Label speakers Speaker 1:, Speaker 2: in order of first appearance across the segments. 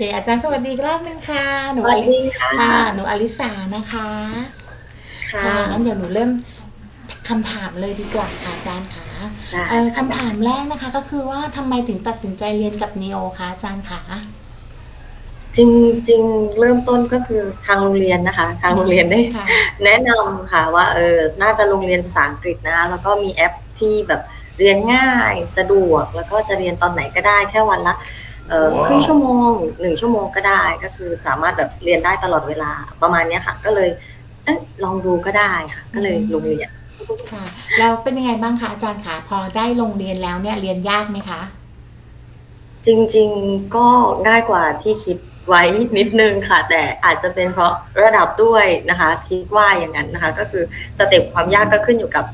Speaker 1: เคอาจารย์สวัสดีอีกรอบนึงค่ะ หนู
Speaker 2: สวั
Speaker 1: อ
Speaker 2: ส
Speaker 1: ลิ
Speaker 2: ดีค่ะ
Speaker 1: ค่ะหนูอลิสานะคะ
Speaker 2: ค่ะ
Speaker 1: ค่ะงั้นเดี๋ยวหนูเริ่มคำถามเลยดีกว่าค่ะอาจารย์ค่ะ
Speaker 2: ได้
Speaker 1: เอ่อคำถามแรกนะคะ ก็คือว่าทำไมถึงตัดสินใจเรียนกับนีโอคะอาจารย์คะ
Speaker 2: จริงจริงเริ่มต้นก็คือทางโรงเรียนนะคะ ทางโรงเรียนได้
Speaker 1: ค่ะ
Speaker 2: แนะนำค่ะว่าเออน่าจะโรงเรียนภาษาอังกฤษนะ แล้วก็มีแอปที่แบบเรียนง่ายสะดวกแล้วก็จะเรียนตอนไหนก็ได้แค่วันละเออ ครึ่งชั่วโมงหนึ่งชั่วโมงก็ได้ก็คือสามารถแบบเรียนได้ตลอดเวลาประมาณเนี้ยค่ะ ก็เลยเอ๊ะลองดูก็ได้ค่ะ ก็เลยลงเรียน
Speaker 1: ค่ะแล้วเป็นยังไงบ้างคะอาจารย์คะพอได้ลงเรียนแล้วเนี่ยเรียนยากไหมคะ
Speaker 2: จริงๆก็ง่ายกว่าที่คิดไว้นิดนึงค่ะ แต่อาจจะเป็นเพราะระดับด้วยนะคะ คิดว่าอย่างนั้นนะคะ ก็คือสเต็ปความยากก็ขึ้นอยู่กับ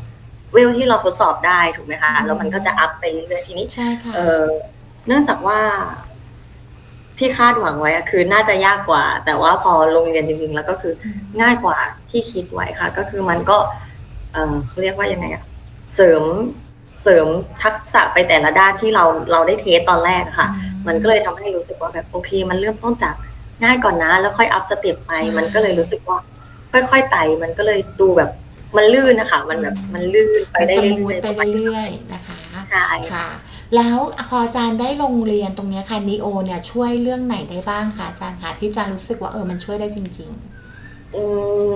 Speaker 2: เวลที่เราทดสอบได้ถูกไหมคะแล้วมันก็จะอัพไปเรื่อยๆทีนี้
Speaker 1: ใช่ค่ะ
Speaker 2: เออเนื่องจากว่า ที่คาดหวังไว้อะคือน่าจะยากกว่า แต่ว่าพอลงเรียนจริงๆแล้วก็คือง่ายกว่าที่คิดไว้ค่ะ ก็คือมันก็เออเขาเรียกว่ายังไงอะเสริมเสริมทักษะไปแต่ละด้านที่เราเราได้เทสตอนแรกอะค่ะ มันก็เลยทำให้รู้สึกว่าแบบโอเค มันเริ่มต้นจากง่ายก่อนนะ แล้วค่อยอัพสเต็ปไป
Speaker 1: ใช่
Speaker 2: มันก็เลยรู้สึกว่า ค่อยๆไปมันก็เลยดูแบบมันลื่นนะคะ มันแบบมันลื่นไปได้
Speaker 1: ส
Speaker 2: เรื่
Speaker 1: มูท
Speaker 2: อยๆ
Speaker 1: ไปเรื่อยๆนะคะ
Speaker 2: ใช่
Speaker 1: ค่ะ แล้วพออาจารย์ได้ลงเรียนตรงเนี้ยค่ะนีโอเนี่ยช่วยเรื่องไหนได้บ้างคะอาจารย์คะที่อาจารย์รู้สึกว่าเออมันช่วยได้จริง
Speaker 2: อื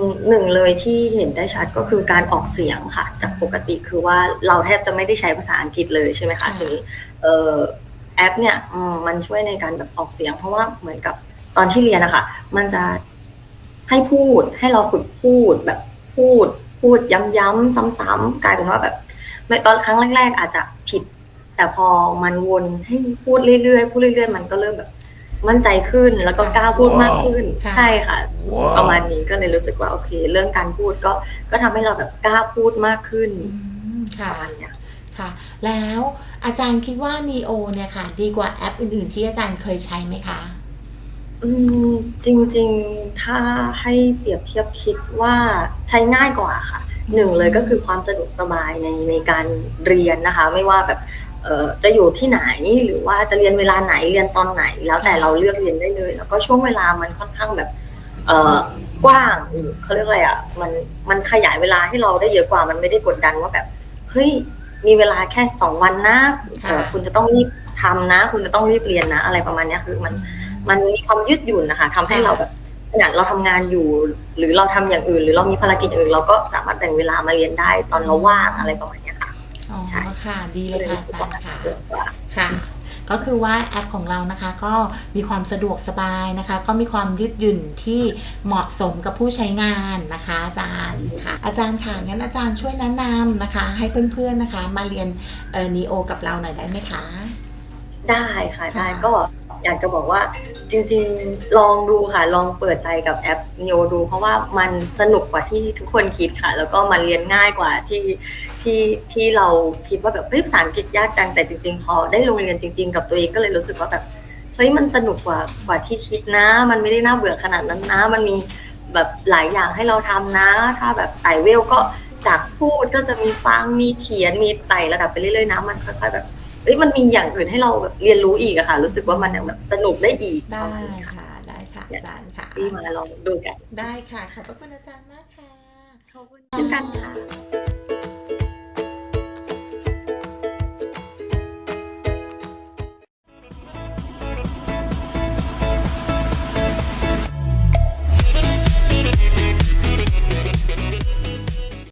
Speaker 2: มหนึ่งเลยที่เห็นได้ชัดก็คือการออกเสียงค่ะ จากปกติคือว่าเราแทบจะไม่ได้ใช้ภาษาอังกฤษเลยใช่ไหมคะ
Speaker 1: ค่ะ
Speaker 2: ทีนี้เออแอปเนี่ยอืมมันช่วยในการแบบออกเสียง เพราะว่าเหมือนกับตอนที่เรียนนะคะมันจะให้พูดให้เราฝึกพูดแบบพูด พูดย้ำๆซ้ำๆกลายเป็นว่าแบบในตอนครั้งแรก ๆ อาจจะผิด แต่พอมันวนให้พูดเรื่อยๆพูดเรื่อยๆ มันก็เริ่มแบบมั่นใจขึ้นแล้วก็กล้าพูดมากขึ้น
Speaker 1: ค่ะ
Speaker 2: ใช่ค่ะ ประมาณนี้ก็เลยรู้สึกว่าโอเค เรื่องการพูดก็ก็ทำให้เราแบบกล้าพูดมากขึ้น
Speaker 1: ๆอืม
Speaker 2: ป
Speaker 1: ค่ะ
Speaker 2: ระมาณเนี้ย
Speaker 1: ค่ะ แล้วอาจารย์คิดว่า Neo เนี่ยค่ะ ดีกว่าแอปอื่นๆ ที่อาจารย์เคยใช้ไหมคะ
Speaker 2: อืมจริงๆถ้าให้เปรียบเทียบคิดว่าใช้ง่ายกว่าค่ะหนึ่งเลยก็คือความสะดวกสบายในในการเรียนนะคะ ไม่ว่าแบบเอ่อ จะอยู่ที่ไหนหรือว่าจะเรียนเวลาไหนเรียนตอนไหน แล้วแต่เราเลือกเรียนได้เลย แล้วก็ช่วงเวลามันค่อนข้างแบบเอ่อกว้างหรือเขาเรียกอะไรอะมันมันขยายเวลาให้เราได้เยอะกว่ามันไม่ได้กดดันว่าแบบเฮ้ยมีเวลาแค่สองวันนะเอ่อ
Speaker 1: ค่ะ
Speaker 2: คุณจะต้องรีบทำนะ คุณจะต้องรีบเรียนนะ อะไรประมาณเนี้ยคือมันมันมีความยืดหยุ่นนะคะทำให้เราแบบขณะเราทำงานอยู่ หรือเราทำอย่างอื่น หรือเรามีภารกิจอย่างอื่น เราก็สามารถแบ่งเวลามาเรียนได้ตอนเราว่างอะไรประมาณเนี้ยค่ะ
Speaker 1: อ๋อ
Speaker 2: ใช่
Speaker 1: ค่ะ ดีเลยค่ะอาจารย์ค่ะ
Speaker 2: สะดวกกว่า
Speaker 1: ค่ะ ก็คือว่าแอปของเรานะคะ ก็มีความสะดวกสบายนะคะ ก็มีความยืดหยุ่นที่เหมาะสมกับผู้ใช้งานนะคะ อาจารย์ค่ะ อาจารย์ค่ะงั้นอาจารย์ช่วยแนะนำนะคะ ให้เพื่อนๆนะคะ มาเรียนเอ่อ Neo กับเราหน่อยได้ไหมคะ
Speaker 2: ได้ค่ะได้
Speaker 1: ค่ะ
Speaker 2: ก็อยากจะบอกว่าจริงๆ ลองดูค่ะลองเปิดใจกับแอป Neo ดู เพราะว่ามันสนุกกว่าที่ทุกคนคิดค่ะ แล้วก็มันเรียนง่ายกว่าที่ที่ที่เราคิดว่าแบบเฮ้ยภาษาอังกฤษยากจังแต่จริงๆ พอได้ลงเรียนจริง ๆ กับตัวเองก็เลยรู้สึกว่าแบบเฮ้ยมันสนุกกว่ากว่าที่คิดนะ มันไม่ได้น่าเบื่อขนาดนั้นนะ มันมีแบบหลายอย่างให้เราทำนะ ถ้าแบบไต่เวลก็จากพูดก็จะมีฟังมีเขียนมีไต่ระดับไปเรื่อยๆนะมันค่อยๆแบบ เอ้ยมันมีอย่างอื่นให้เราแบบเรียนรู้อีกอะค่ะ รู้สึกว่ามันยังแบบสนุกได้อีก
Speaker 1: ได้
Speaker 2: ประมาณนี้ค่ะ
Speaker 1: ค่ะ ได้ค่ะอาจารย์ค่ะ
Speaker 2: ที่มาลองดูกัน
Speaker 1: ได้ค่ะ ขอบพระคุณอาจารย์มากค่ะ
Speaker 2: ขอบคุณเช่นกันค่ะ